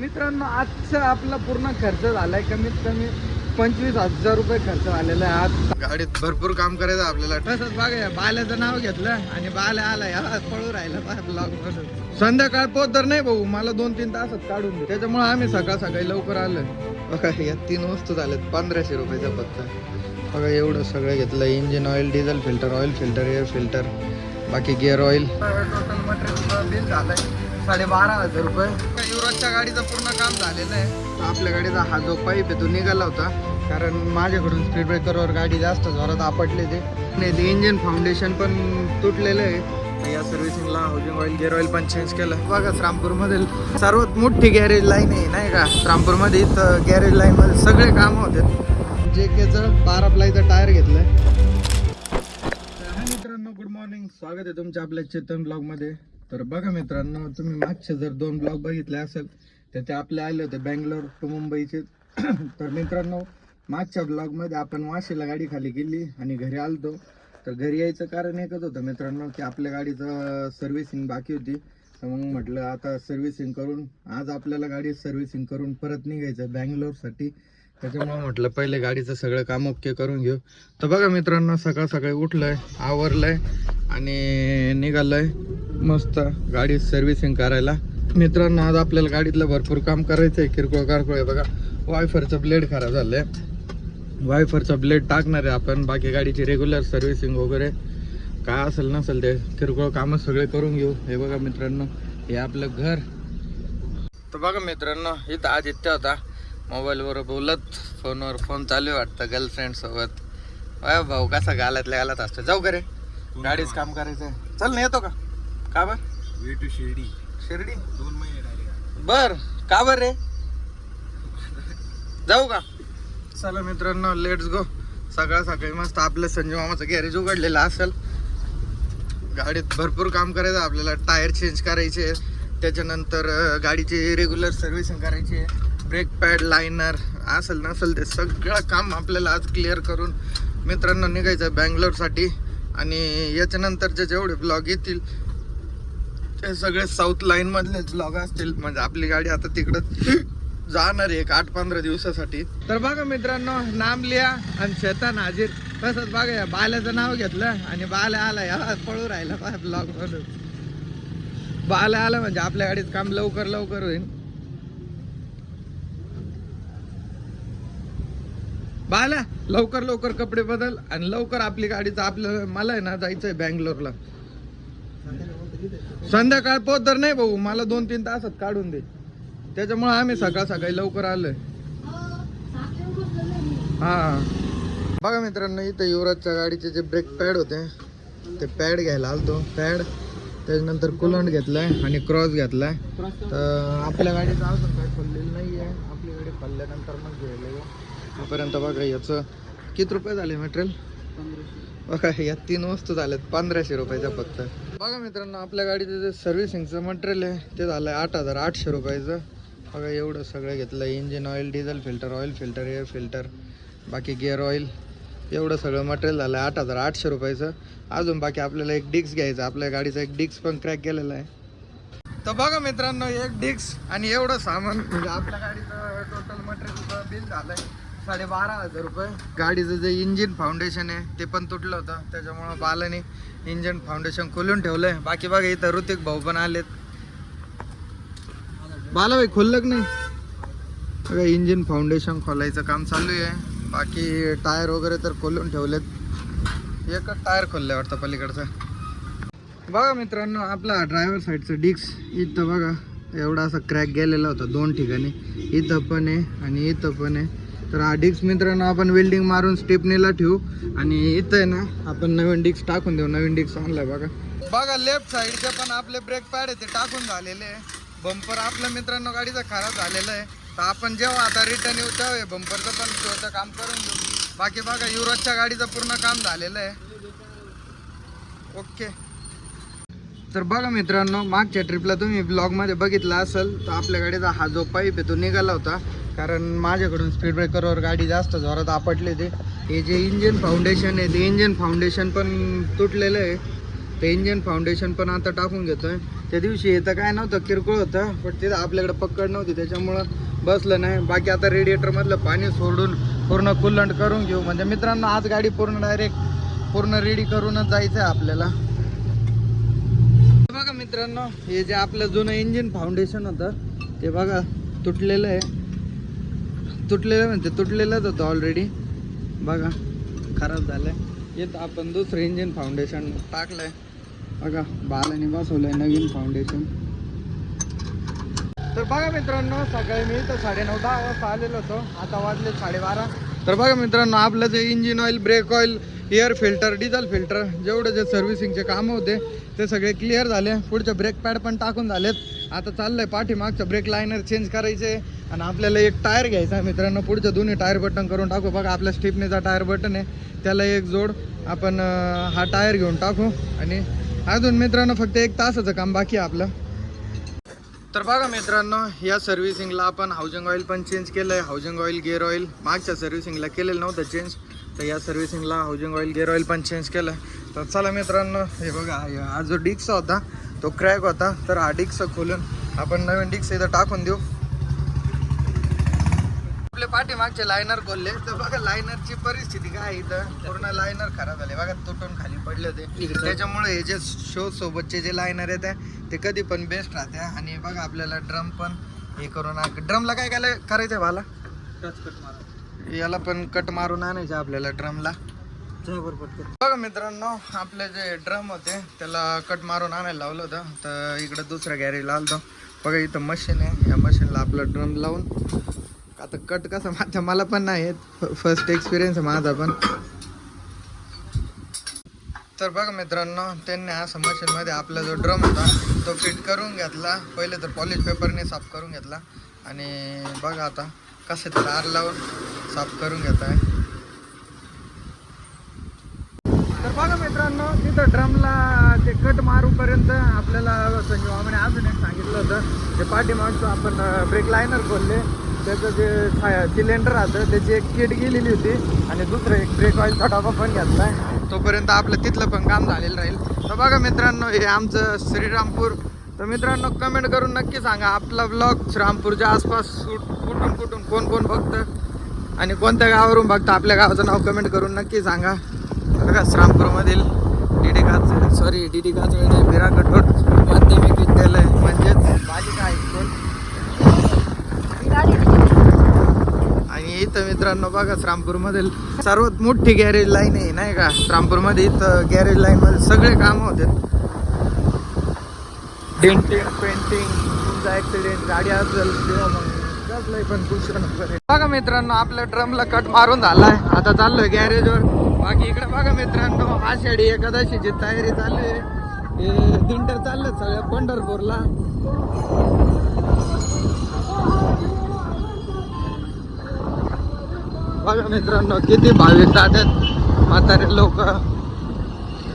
मित्रांनो आजचा आपला पूर्ण खर्च झालाय कमीत कमी पंचवीस हजार रुपये खर्च झालेला आहे. आज गाडीत भरपूर काम करायचं आपल्याला. तसंच बघा बाल्याचं नाव घेतलं आणि बाल्या आला या पळू राहिला ब्लॉग संध्याकाळ पोत तर नाही भाऊ मला दोन तीन तासात काढून त्याच्यामुळे आम्ही सकाळ सकाळी लवकर आलोय. बघा या तीन वस्तू झाल्यात पंधराशे रुपयाचा फक्त बघा एवढं सगळं घेतलं. Engine oil diesel filter oil filter air filter बाकी gear oil total material bill झालंय. साडेबारा हजार रुपये. युवराजच्या गाडीचं पूर्ण काम झालेलं आहे. आपल्या गाडीचा हा जो पाईप आहे तो निघाला होता. कारण माझ्याकडून स्पीड ब्रेकरवर गाडी जास्त जोरात आपटली ते आणि ते इंजिन फाउंडेशन पण तुटलेलं आहे. या सर्व्हिसिंगला हाऊसिंग ऑइल गिअर ऑइल पण चेंज केलं. बघा श्रामपूरमधील सर्वात मोठी गॅरेज लाईन आहे नाही का? श्रामपूरमध्ये इथं गॅरेज लाईनमध्ये सगळे कामं होते. जे केचं बारा प्लायचं टायर घेतलं आहे मित्रांनो गुड मॉर्निंग स्वागत आहे तुमच्या आपल्या चेतन ब्लॉगमध्ये तर बघा मित्रांनो तुम्ही मागचे जर दोन ब्लॉग बघितले असेल तर ते आपले आले होते बँगलोर टू मुंबईचे. तर मित्रांनो मागच्या ब्लॉगमध्ये आपण वाशीला गाडी खाली गेली आणि घरी आलतो. तर घरी यायचं कारण एकच होतं मित्रांनो की आपल्या गाडीचं सर्व्हिसिंग बाकी होती. तर मग म्हटलं आता सर्व्हिसिंग करून आज आपल्याला गाडी सर्व्हिसिंग करून परत निघायचं बँगलोरसाठी. त्याच्यामुळे म्हटलं पहिले गाडीचं सगळं काम ओके करून घेऊ. तर बघा मित्रांनो सकाळ सकाळी उठलंय आवरलंय आणि निघालंय. मस्त गाडी सर्व्हिसिंग करायला. मित्रांनो आज आपल्याला गाडीतलं भरपूर काम करायचं आहे किरकोळ कारकोळ आहे बघा. वायफरचं ब्लेड खराब झालंय. वायफरचा ब्लेड टाकणार आहे आपण. बाकी गाडीची रेग्युलर सर्व्हिसिंग वगैरे काय असेल नसेल ते किरकोळ कामं सगळे करून घेऊ. हे बघा मित्रांनो हे आपलं घर. तर बघा मित्रांनो इथं आदित्य होता. मोबाईलवर बोलत फोनवर फोन चालू वाटतं गर्लफ्रेंड सोबत. अय भाऊ कसा गालातल्या गालात असतो. जाऊ का रे गाडीच काम करायचंय. चल ना येतो का? का बर? Way to Shirdi. शिर्डी? दोन महिने बर का बर रे? जाऊ का? चला मित्रांनो लेट्स गो सकाळ सकाळी मस्त आपलं संजय मामाचं गॅरेज उघडलेलं असेल. गाडीत भरपूर काम करायचं आपल्याला टायर चेंज करायचे. त्याच्यानंतर अं, गाडीची रेग्युलर सर्व्हिसिंग करायची. ब्रेक पॅड लायनर असेल नसेल ते सगळं काम आपल्याला आज क्लिअर करून मित्रांनो निघायचं बँगलोरसाठी. आणि याच्यानंतरचे जेवढे ब्लॉग येतील ते सगळे साऊथ लाईन मधलेच ब्लॉग असतील. म्हणजे आपली गाडी आता तिकडं जाणार आहे एक आठ पंधरा दिवसासाठी. तर बघा मित्रांनो नाम लिहा आणि शेतान हाजीर तसंच बघा या बाल्याचं नाव घेतलं आणि बाल्या आला या पळू राहिला ब्लॉग म्हणून बाल्या आला म्हणजे आपल्या गाडीत काम लवकर लवकर होईल. बाला लवकर लवकर कपडे बदल आणि लवकर आपली गाडीचं आपलं मला आहे ना जायचंय बँगलोरला. संध्याकाळ पोहोच तर नाही भाऊ मला दोन तीन तासात काढून दे. त्याच्यामुळे आम्ही सकाळ सकाळी लवकर आलोय. हा. बघा मित्रांनो इथं युवराजच्या गाडीचे जे ब्रेक पॅड होते ते पॅड घ्यायला आलतो. पॅड त्याच्यानंतर कुलंट घेतलाय आणि क्रॉस घेतलाय. तर आपल्या गाडीचं अजून काय खोललेलं नाही आहे आपली गाडी खोलल्यानंतर मग घ्यायला येऊ तोपर्यंत बघा याचं किती रुपये झाले मटेरियल बघा या तीन वस्तू झाल्यात पंधराशे रुपयाचा फक्त. बघा मित्रांनो आपल्या गाडीचं जे सर्व्हिसिंगचं मटेरियल आहे ते झालं आहे आठ हजार आठशे रुपयाचं. बघा एवढं सगळं घेतलं engine oil diesel filter oil filter air filter बाकी गिअर ऑइल एवढं सगळं मटेरियल झालं आहे आठ हजार आठशे रुपयाचं. अजून बाकी आपल्याला एक डिक्स घ्यायचं आपल्या गाडीचा एक डिक्स पण क्रॅक केलेला आहे. तर बघा मित्रांनो एक डिक्स आणि एवढं सामान. म्हणजे आपल्या गाडीचं टोटल मटेरियलचं बिल झालंय. साडेबारा हजार रुपये. गाडीचं जे इंजिन फाउंडेशन आहे ते पण तुटलं होतं. त्याच्यामुळं बालाने इंजिन फाउंडेशन खोलून ठेवलंय. बाकी बघा इथं ऋतिक भाऊ पण आलेत. बाला भाई खोललं की नाही? बघा इंजिन फाउंडेशन खोलायचं काम चालू आहे. बाकी टायर वगैरे तर खोलून ठेवलेत. एकच टायर खोललंय वाटतं पलीकडचं. बघा मित्रांनो आपला ड्रायव्हर साईडचं डिक्स इथं बघा एवढा असा क्रॅक गेलेला होता दोन ठिकाणी. इथं पण आहे आणि इथं पण आहे. तर हा डिक्स मित्रांनो आपण वेल्डिंग मारून स्टेपनीला ठेवू. आणि इथं आहे ना आपण नवीन डिक्स टाकून देऊ. नवीन डिक्स आणलाय बघा. बघा लेफ्ट साईडचे पण आपले ब्रेक पॅड आहे ते टाकून झालेले आहे. बंपर आपल्या मित्रांनो गाडीचा खराब झालेला आहे. तर आपण जेव्हा आता रिटर्न येऊ तेव्हा बंपरचं पण स्वतः काम करून घेऊ. बाकी बघा युरोजच्या गाडीचं पूर्ण काम झालेलं आहे. ओके तर बघा मित्रांनो मागच्या ट्रिपला तुम्ही ब्लॉगमध्ये बघितला असेल तर आपल्या गाडीचा हा जो पाईप आहे तो निघाला होता. कारण माझ्याकडून स्पीड ब्रेकरवर गाडी जास्त जोरात आपटली होती. हे जे इंजिन फाउंडेशन आहे ते इंजिन फाउंडेशन पण तुटलेलं आहे. ते इंजिन फाउंडेशन पण आता टाकून घेतोय. त्या दिवशी येतं काय नव्हतं किरकोळ होतं पण तिथं आपल्याकडे पकड नव्हती. त्याच्यामुळं बसलं नाही. बाकी आता रेडिएटरमधलं पाणी सोडून पूर्ण कुल्लंट करून घेऊ. म्हणजे मित्रांनो आज गाडी पूर्ण डायरेक्ट पूर्ण रेडी करूनच जायचं आहे आपल्याला. मित्रांनो हे जे आपलं जुनं इंजिन फाउंडेशन होतं ते बघा तुटलेलं आहे. तुटलेलं म्हणते तुटलेलंच होतं ऑलरेडी बघा खराब झालं आहे येत आपण दुसरं इंजिन फाउंडेशन टाकलंय. बघा बालाने बसवलंय नवीन फाउंडेशन तर बघा मित्रांनो सकाळी मी तर साडेनऊ दहा वाजता आलेलो होतो. आता वाजले साडेबारा. तर बघा मित्रांनो आपलं जे engine oil brake oil air filter diesel filter जेवढे जे सर्व्हिसिंगचे कामं होते ते सगळे क्लिअर झाले. पुढचे ब्रेक पॅड पण टाकून झालेत. आता चाललंय पाठीमागचं ब्रेक लायनर चेंज करायचे आणि आपल्याला एक टायर घ्यायचा आहे मित्रांनो. पुढचं दोन्ही टायर बटन करून टाकू. बघा आपल्या स्टिपनेचा टायर बटन आहे. त्याला एक जोड आपण हा टायर घेऊन टाकू. आणि अजून मित्रांनो फक्त एक तासाचं काम बाकी आहे आपलं. तर बघा मित्रांनो या सर्व्हिसिंगला आपण हाऊसिंग ऑइल पण चेंज केलं आहे हाऊसिंग ऑइल गेअर ऑइल मागच्या सर्व्हिसिंगला केलेलं नव्हतं चेंज तर या सर्व्हिसिंगला हाऊसिंग ऑइल गेअर ऑइल पण चेंज केलं. तर चला मित्रांनो हे बघा हे- जो डिक्स होता तो क्रॅक होता. तर हा डिक्स खोलून आपण नवीन डिक्स इथं टाकून देऊ. आपले पाठीमागचे लायनर खोलले. तर बघा लायनरची परिस्थिती काय इथं? पूर्ण लायनर खराब झाले. बघा तुटून खाली पडले ते त्याच्यामुळे हे जे शो सोबतचे जे लायनर आहेत ते कधी पण बेस्ट राहते. आणि बघा आपल्याला ड्रम पण हे करून ड्रमला काय काय करायचंय भाला? याला पण कट मारून आणायचं आपल्याला ड्रमला बघा मित्रांनो आपले जे ड्रम होते त्याला कट मारून आणायला लावलं होतं. तर इकडे दुसऱ्या गॅरेजला आलतो. बघा इथं मशीन आहे. या मशीनला आपलं ड्रम लावून. आता कट कसं माझ्या मला पण नाही फर्स्ट एक्सपिरियन्स आहे माझा पण. तर बघा मित्रांनो त्यांनी असं मशीनमध्ये आपला जो ड्रम होता तो फिट करून घेतला. पहिले तर पॉलिश पेपरने साफ करून घेतला. आणि बघा आता कसं तार लावून साफ करून घेत आहे. तर बघा मित्रांनो तिथं ड्रमला ते कट मारूपर्यंत आपल्याला संजीव मामाने अजून एक सांगितलं होतं ते पाठीमागचं आपण ब्रेक लायनर खोलले त्याचं जे सिलेंडर राहतं त्याची एक किट गेलेली होती. आणि दुसरं एक ब्रेक ऑइलचा डबा पण घेतलाय तोपर्यंत आपलं तिथलं पण काम झालेलं राहील. तर बघा मित्रांनो हे आमचं श्रीरामपूर. तर मित्रांनो कमेंट करून नक्की सांगा आपला ब्लॉग श्रीरामपूरच्या आसपास कुठ- कुठून कुठून कोण कोण बघतं? आणि कोणत्या गावावरून बघता आपल्या गावाचं नाव कमेंट करून नक्की सांगा. बघा श्रामपूरमधील डीडी काच सॉरी डी डीडी काच बिरा कठोर माध्यमिक विद्यालय म्हणजेच बालिका हायस्कूल आणि इथं मित्रांनो बघा श्रामपूरमधील सर्वात मोठी गॅरेज लाईन आहे नाही का? श्रामपूरमध्ये इथं गॅरेज लाईनमध्ये सगळे काम होते डेंटिंग पेंटिंग तुमचा ॲक्सिडेंट गाडी असेल किंवा मग कसलंही पण कुशन वगैरे बघा मित्रांनो आपल्या ड्रमला कट मारून झालाय. आता चाललोय गॅरेजवर बाकी इकडे बघा मित्रांनो आषाढी एकादशीची तयारी चालू आहे. हे दिंडर चाललं सगळ्या पंढरपूरला. बघा मित्रांनो किती भाविक जातात. म्हातारे लोक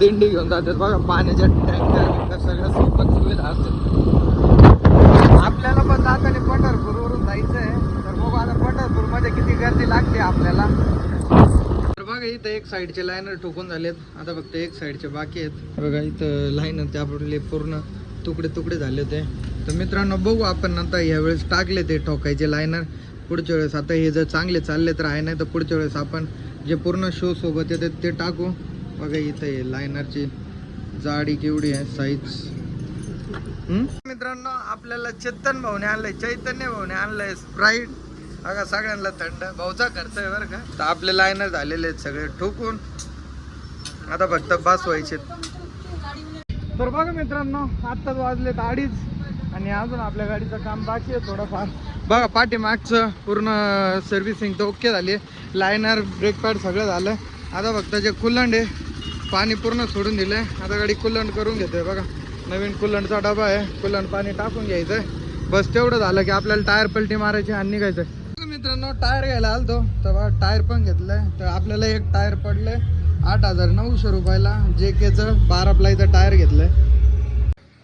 दिंडी घेऊन जातात. बघा पाण्याच्या टँकर सगळ्या सोबत सुविधा असतात. आपल्याला पण जाताना पंढरपूर जायचं आहे तर बघू आता पंढरपूरमध्ये किती गर्दी लागते आपल्याला तर बघा इथं एक साईडचे लायनर ठोकून झालेत. आता फक्त एक साईडचे बाकी आहेत. बघा इथं लाईनर त्यापडले पूर्ण तुकडे तुकडे झाले होते. तर मित्रांनो बघू आपण आता यावेळेस टाकले ते ठोकायचे लायनर पुढच्या वेळेस आता हे जर चांगले चालले तर आहे नाही तर पुढच्या वेळेस आपण जे पूर्ण शो सोबत येते ते टाकू. बघा इथं हे लायनरची जाडी केवढी आहे साईज मित्रांनो आपल्याला चेतन भाऊने आणलंय चैतन्य भाऊने आणलंय स्प्राईट अगं सगळ्यांना थंड. भाऊचा खर्च आहे बरं का. तर आपले लायनर झालेले आहेत सगळे. ठोकून आता फक्त बस व्हायचे. तर बघा मित्रांनो आत्ताच वाजलेत अडीच आणि अजून आपल्या गाडीचं काम बाकी आहे थोडंफार. बघा पाठीमागचं पूर्ण सर्व्हिसिंग तर ओके झाली लायनर ब्रेक पॅड सगळं झालं. आता फक्त जे कुल्लंड आहे पाणी पूर्ण सोडून दिलं आहे आता गाडी कुल्लंड करून घेतोय बघा. नवीन कुल्लंडचा डबा आहे. कुल्लंड पाणी टाकून घ्यायचं आहे बस तेवढं झालं की आपल्याला टायर पलटी मारायची आणि निघायचं मित्रांनो टायर घ्यायला आलतो. तेव्हा टायर पण घेतलंय. तर आपल्याला एक टायर पडलंय. आठ हजार नऊशे रुपयाला. जे केचं बारा प्लायचं टायर घेतलंय.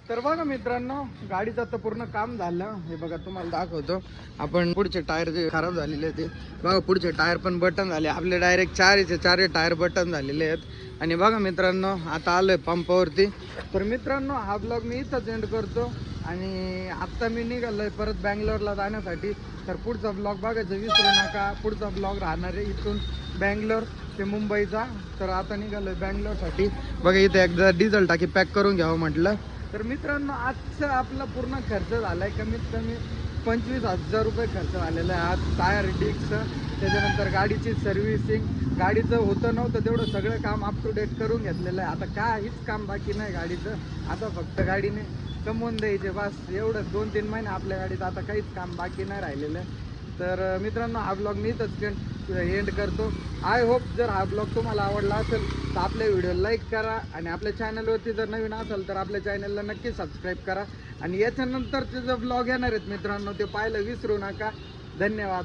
तर बघा मित्रांनो गाडीचं आता पूर्ण काम झालं. हे बघा तुम्हाला दाखवतो. आपण पुढचे टायर जे खराब झालेले ते. बघा पुढचे टायर पण बटन झाले. आपले डायरेक्ट चारचे चारही टायर बटन झालेले आहेत. आणि बघा मित्रांनो आता आलोय पंपावरती. तर मित्रांनो हा ब्लॉग मी इथंच एंड करतो. आणि आत्ता मी निघालोय परत बँगलोरला जाण्यासाठी. तर पुढचा ब्लॉग बघायचं विसरू नका. पुढचा ब्लॉग राहणार आहे इथून बँगलोर ते मुंबईचा. तर आता निघालोय बँगलोरसाठी. बघा इथे एकदा डिझेल टाकी पॅक करून घ्यावं म्हटलं. तर मित्रांनो आजचा आपला पूर्ण खर्च झाला आहे कमीत कमी पंचवीस हजार रुपये खर्च झालेला आहे. आज टायर डिक्सचं त्याच्यानंतर गाडीची सर्व्हिसिंग. गाडीचं होतं नव्हतं तेवढं सगळं काम अप टू डेट करून घेतलेलं आहे. आता काहीच काम बाकी नाही गाडीचं. आता फक्त गाडीने कमवून द्यायचे. बस एवढं दोन तीन महिने आपल्या गाडीचं आता काहीच काम बाकी नाही राहिलेलं तर मित्रांनो हा ब्लॉग मी इथंच एंड करतो. आय होप जर हा ब्लॉग तुम्हाला आवडला असेल तर आपल्या व्हिडिओ लाईक करा आणि आपल्या चॅनलवरती जर नवीन असेल तर आपल्या चॅनलला नक्की सबस्क्राईब करा. आणि याच्यानंतरचे जे ब्लॉग येणार आहेत मित्रांनो ते पाहायला विसरू नका. धन्यवाद.